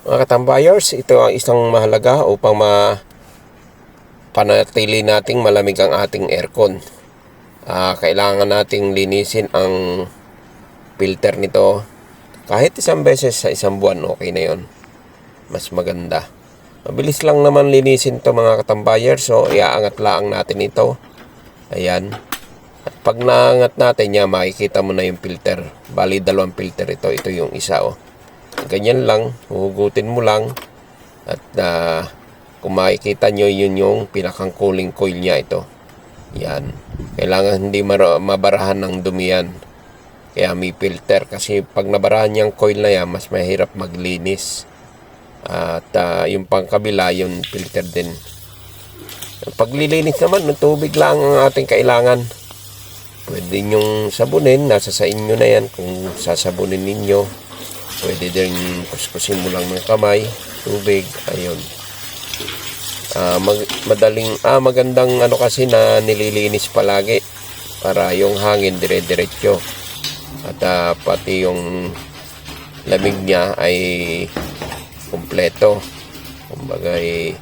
Mga katambayers, ito ang isang mahalaga upang ma panatili nating malamig ang ating aircon. Ah, kailangan nating linisin ang filter nito kahit isang beses sa isang buwan, okay na yon. Mas maganda. Mabilis lang naman linisin to mga katambayers, so iaangat lang natin ito. Ayan. At pag naangat natin niya, makikita mo na yung filter. Bali, dalawang filter ito. Ito yung isa, oh. Ganyan lang, huhugutin mo lang. At ah, kung makikita nyo, yun yung pinakang cooling coil niya ito. Yan. Kailangan hindi mabarahan ng dumi yan. Kaya may filter. Kasi pag nabarahan yung coil na yan, mas mahirap maglinis. At ah, yung pangkabila, yung filter din. Paglilinis naman, ng tubig lang ang ating kailangan. Pwede nyong sabunin, nasa sa inyo na yan kung sasabunin ninyo. Pwede din kuskusin mo lang ng kamay, tubig, ayun. Ah, mag, madaling, ah, magandang ano kasi na nililinis palagi para yung hangin dire-diretso. At ah, pati yung lamig niya ay kumpleto. Kumbaga ay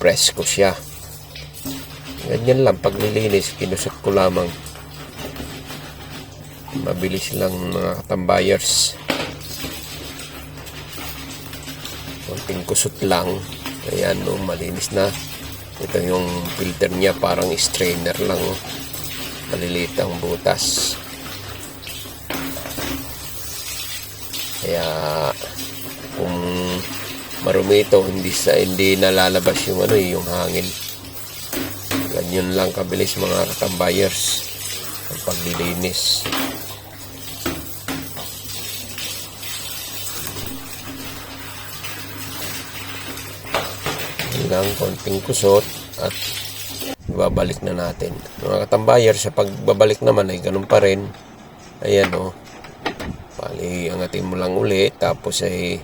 presko siya. Ganyan lang, paglilinis, kinusot ko lamang. Mabilis lang mga katambayers. Konting kusot lang. Ayan, no, malinis na. Ito yung filter niya, parang strainer lang. Maliliit ang butas. Kaya, kung marumi ito, hindi, sa, hindi nalalabas yung, ano, eh, yung hangin. Ganyan lang kabilis mga katambayers ang paglilinis. Lang konting kusot at babalik na natin. Mga katambayers, sa pagbabalik naman ay ganun pa rin. Ayan o. Bali, angatin mo lang uli tapos ay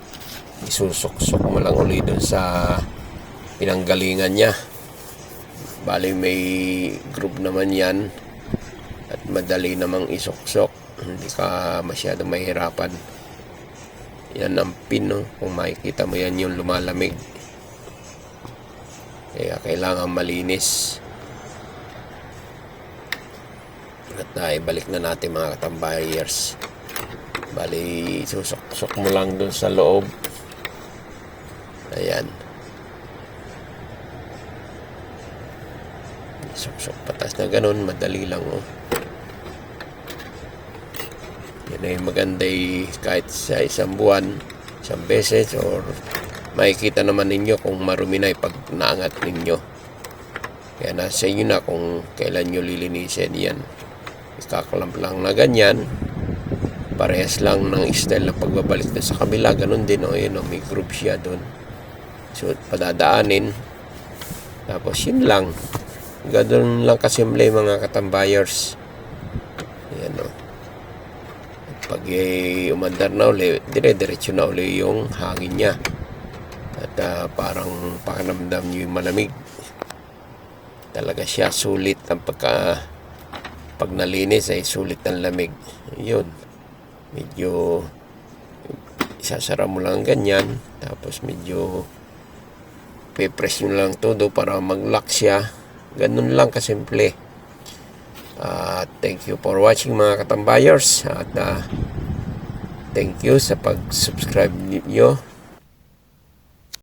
isusok-sok mo lang uli dun sa pinanggalingan niya. Bali may group naman yan at madali namang isok-sok. Hindi ka masyado mahirapan. Yan ang pin, no? Kung makikita mo yan yung lumalamig. Kaya kailangan malinis. At naibalik na natin mga katambayers. Bali, susok-sok mo lang dun sa loob. Ayan. Sok-sok patas na ganun, madali lang oh. Yan ay maganda eh, kahit sa isang buwan, isang beses or makikita naman ninyo kung marumi na pag naangat ninyo. Kaya nasa inyo na kung kailan nyo lilinisin yan. Ikakalamp lang na ganyan. Parehas lang ng style ng pagbabalik na sa kabila. Ganun din o. Oh, yun, oh, may group siya doon. So, padadaanin. Tapos yun lang. Ganun lang kasimple mga katambayers. Ayan o. Pag eh, umandar na uli, dire-diretso na uli yung hangin niya. Ah, parang pakanamdam nyo yung malamig. Talaga siya sulit ang pagka pag nalinis ay sulit ang lamig. Yun. Medyo isasara mo lang ganyan. Tapos medyo pe-press nyo lang todo para mag-lock siya. Ganun lang kasimple. At thank you for watching mga katambayers. At ah, thank you sa pag-subscribe niyo